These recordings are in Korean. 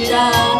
鸡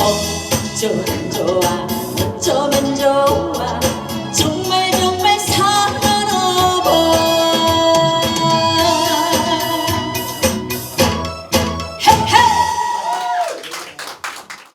어쩜 좋아.